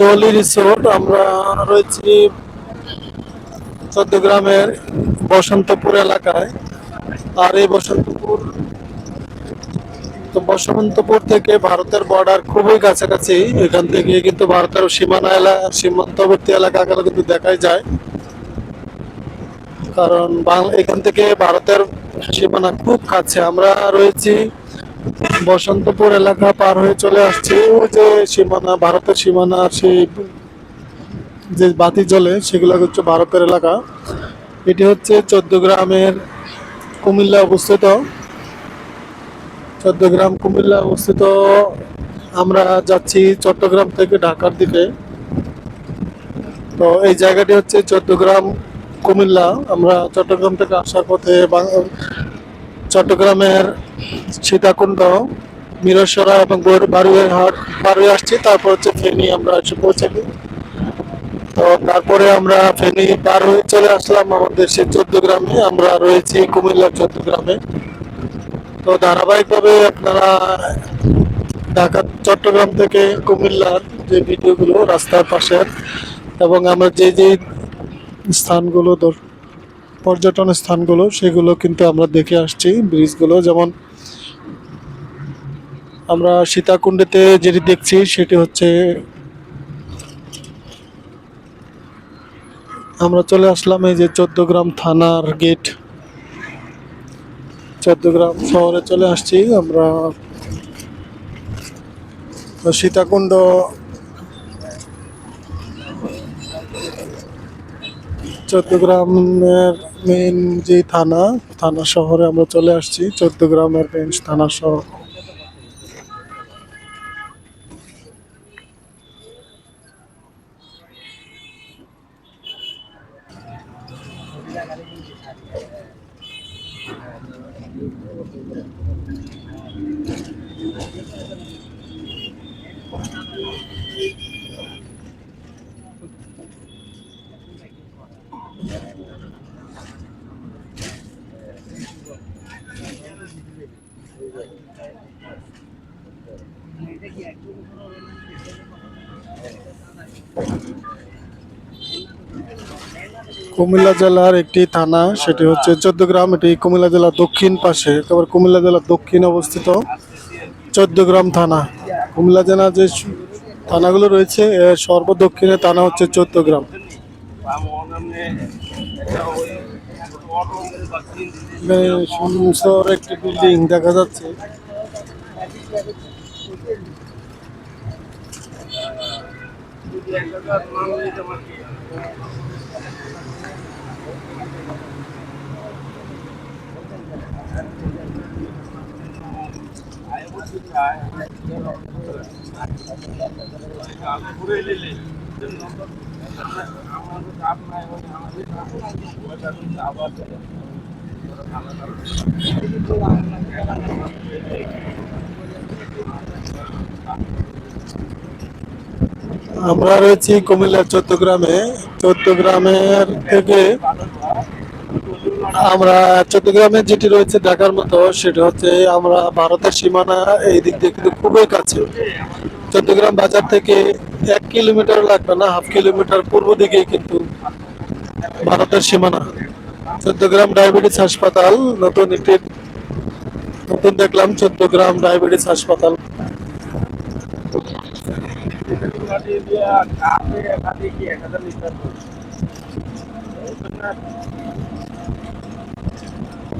দলি রিসোর্ট, আমরা রয়েছি চট্টগ্রামের বসন্তপুর এলাকায়। আর এই বসন্তপুর, তো বসন্তপুর থেকে ভারতের বর্ডার খুবই কাছাকাছি। এখান থেকে কিন্তু ভারতের সীমানা এলাকা সীমান্তবর্তী এলাকাগুলো কিন্তু দেখাই যায়। কারণ এখান থেকে ভারতের সীমানা খুব কাছে। আমরা রয়েছি বসন্তপুর এলাকা পার হয়ে চলে আসছি। ওই যে সীমানা, ভারতের সীমানার সেই যে বাতি জ্বলে, সেগুলো হচ্ছে ভারতের এলাকা। এটি হচ্ছে চোদ্দগ্রামের কুমিল্লা অবস্থিত। চট্টগ্রাম কুমিল্লা অবস্থিত। আমরা যাচ্ছি চট্টগ্রাম থেকে ঢাকার দিকে। তো এই জায়গাটি হচ্ছে চট্টগ্রাম, কুমিল্লা। আমরা চট্টগ্রাম থেকে আসার পথে চট্টগ্রামের সীতাকুণ্ড, মিরসরা এবং বারুয়ারহাট পার হয়ে আসছি, তারপর হচ্ছে ফেনী আমরা এসে পৌঁছাবি। তো তারপরে আমরা ফেনী পার হয়ে চলে আসলাম আমাদের সেই চট্টগ্রামে আমরা রয়েছি কুমিল্লার চট্টগ্রামে তো ধারাবাহিকভাবে আপনারা ঢাকা, চট্টগ্রাম থেকে কুমিল্লার যে ভিডিওগুলো রাস্তার পাশের এবং আমরা যে যে স্থানগুলো পর্যটন স্থানগুলো, সেগুলো কিন্তু আমরা দেখে আসছি, ব্রিজগুলো। যেমন আমরা সীতাকুণ্ডেতে যেটি দেখছি, সেটি হচ্ছে আমরা চলে আসলাম এই যে চোদ্দগ্রাম থানার গেট। চোদ্দগ্রাম শহরে চলে আসছি আমরা। সীতাকুণ্ড চট্টগ্রামের মেন যে থানা থানা শহরে আমরা চলে আসছি চট্টগ্রামের মেন থানা শহর। কুমিল্লা জেলার একটি থানা, সেটি হচ্ছে চোদ্দগ্রাম এটি কুমিল্লা জেলার দক্ষিণ পাশে, একেবারে কুমিল্লা জেলার দক্ষিণ অবস্থিত চোদ্দগ্রাম থানা। কুমিল্লা জেলার যে থানাগুলো রয়েছে এর সর্বদক্ষিণে থানা হচ্ছে চোদ্দগ্রাম সুন্দর একটি বিল্ডিং দেখা যাচ্ছে। আমরা রয়েছি কুমিল্লার চট্টগ্রামে চট্টগ্রামের থেকে আমরা চট্টগ্রামে যেটি রয়েছে ঢাকার মতো, সেটা হচ্ছে আমরা ভারতের সীমানা এই দিক দিয়ে কিন্তু খুবই কাছে। চট্টগ্রাম বাজার থেকে এক কিলোমিটার লাগবে না, হাফ কিলোমিটার পূর্ব দিকে কিন্তু ভারতের সীমানা। চট্টগ্রাম ডায়াবেটিস হাসপাতাল, নতুন একটি নতুন দেখলাম, চট্টগ্রাম ডায়াবেটিস হাসপাতাল।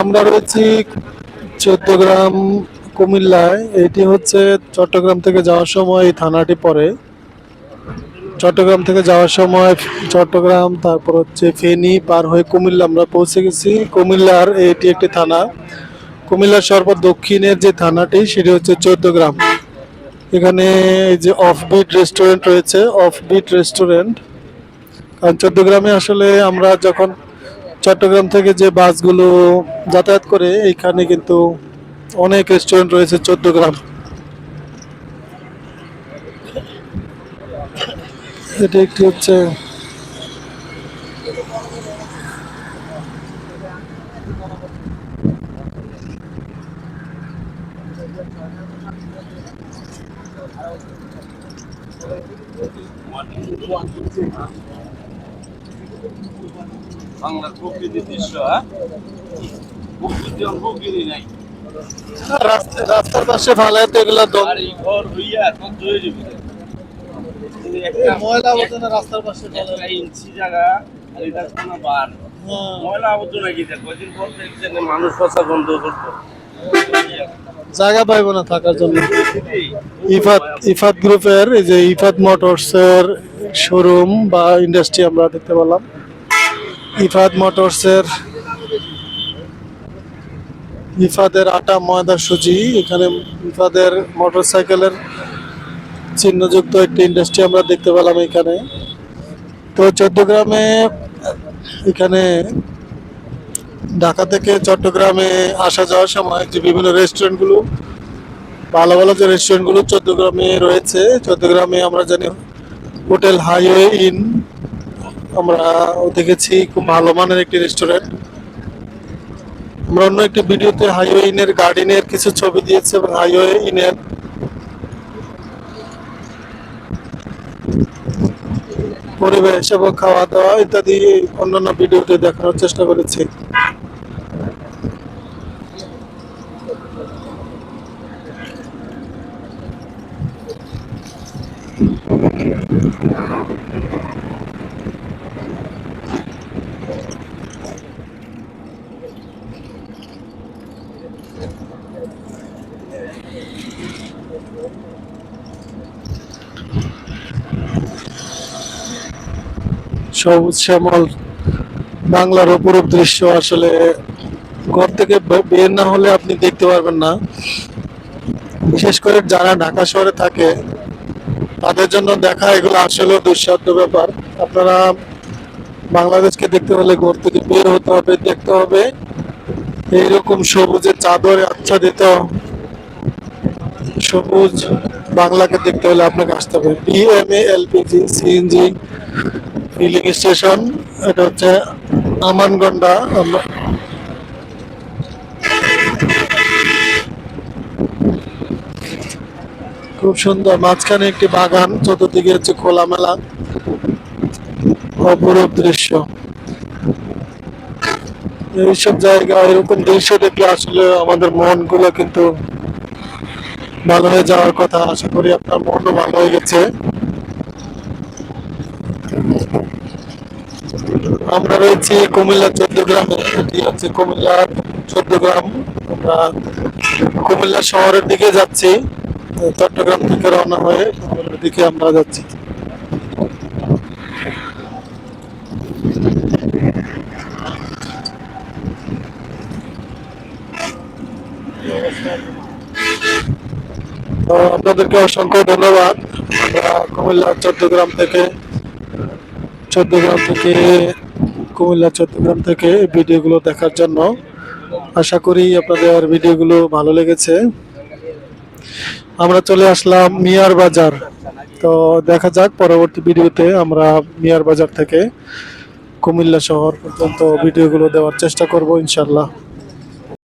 আমরা রয়েছি চোদ্দগ্রাম কুমিল্লায়। এটি হচ্ছে চট্টগ্রাম থেকে যাওয়ার সময় এই থানাটি পড়ে। চট্টগ্রাম থেকে যাওয়ার সময় চট্টগ্রাম, তারপর হচ্ছে ফেনী পার হয়ে কুমিল্লা আমরা পৌঁছে গেছি। কুমিল্লার এটি একটি থানা। কুমিল্লার সর্ব দক্ষিণের যে থানাটি, সেটি হচ্ছে চোদ্দগ্রাম এখানে এই যে অফবিট রেস্টুরেন্ট রয়েছে অফবিট রেস্টুরেন্ট কারণ চট্টগ্রামে আসলে আমরা যখন চট্টগ্রাম থেকে যে বাসগুলো যাতায়াত করে, এইখানে কিন্তু অনেক রেস্টুরেন্ট রয়েছে চট্টগ্রাম। এটা একটি হচ্ছে বাংলার প্রকৃতির দৃশ্য হ্যাঁ? প্রকৃতি প্রকৃতি নাই। রাস্তার পাশে ফালায় তো এগুলো ঘর হইয়া হয়ে যাবে। ময়লা আবর্জনা রাস্তার পাশে ইঞ্চি জায়গা আর এটা কোনো বার। ময়লা আবর্জনা কি দেখ? কদিন পর দেখছেন মানুষ পচা বন্ধ করতো জায়গা পাইবো না থাকার জন্য। ইফাত ইফাত গ্রুপের এই যে ইফাত মোটরসের শোরুম বা ইন্ডাস্ট্রি আমরা দেখতে পেলাম ইফাত মোটরসের ইফাদের আটা ময়দা সুজি। এখানে ইফাদের মোটর মোটরসাইকেলের চিহ্নযুক্ত একটি ইন্ডাস্ট্রি আমরা দেখতে পেলাম এখানে। তো চট্টগ্রামে, এখানে ঢাকা থেকে চট্টগ্রামে আসা যাওয়ার সময় যে বিভিন্ন রেস্টুরেন্টগুলো ভালো ভালো যে রেস্টুরেন্টগুলো চট্টগ্রামে রয়েছে, চট্টগ্রামে আমরা জানি হোটেল হাইওয়ে ইন। আমরা দেখেছি খুব ভালো মানের একটি রেস্টুরেন্ট আমরা অন্য একটি ভিডিওতে হাইওয়ে ইনের গার্ডেনের কিছু ছবি দিয়েছি এবং হাইওয়ে ইনের পরিবেশ এবং খাওয়া দাওয়া ইত্যাদি অন্যান্য ভিডিওতে দেখানোর চেষ্টা করেছি। সবুজ শ্যামল, বাংলার অপরূপ দৃশ্য আসলে ঘর থেকে বের না হলে আপনি দেখতে পারবেন না। বিশেষ করে যারা ঢাকা শহরে থাকে, তাদের জন্য দেখা এগুলো আসলে দুঃসাধ্য ব্যাপার। আপনারা বাংলাদেশকে দেখতে হলে ঘর থেকে বের হতে হবে, দেখতে হবে। এইরকম সবুজের চাদরে আচ্ছাদিত সবুজ বাংলাকে দেখতে হলে আপনাকে আসতে হবে। BMA LPG CNG filling station এটা হচ্ছে আমানগন্ডা খুব সুন্দর। মাঝখানে একটি বাগান, চতুর্দিকে হচ্ছে খোলামেলা, অপরূপ দৃশ্য। এইসব জায়গা, এরকম দৃশ্য দেখলে আসলে আমাদের মনগুলো কিন্তু ভালো হয়ে যাওয়ার কথা আশা করি আপনার মনও ভালো হয়ে গেছে। আমরা রয়েছি কুমিল্লা চট্টগ্রামে এটি হচ্ছে কুমিল্লা চট্টগ্রাম আমরা কুমিল্লা শহরের দিকে যাচ্ছি, চট্টগ্রাম থেকে রওনা হয়ে দিকে আমরা যাচ্ছি। তো আপনাদেরকে অসংখ্য ধন্যবাদ। আমরা কুমিল্লা, চট্টগ্রাম থেকে চট্টগ্রাম থেকে, কুমিল্লা, চট্টগ্রাম থেকে ভিডিওগুলো দেখার জন্য আশা করি আপনাদের ভিডিওগুলো ভালো লেগেছে। আমরা চলে আসলাম মিয়ার বাজার। তো দেখা যাক পরবর্তী ভিডিওতে আমরা মিয়ার বাজার থেকে কুমিল্লা শহর পর্যন্ত ভিডিওগুলো দেওয়ার চেষ্টা করব ইনশাল্লাহ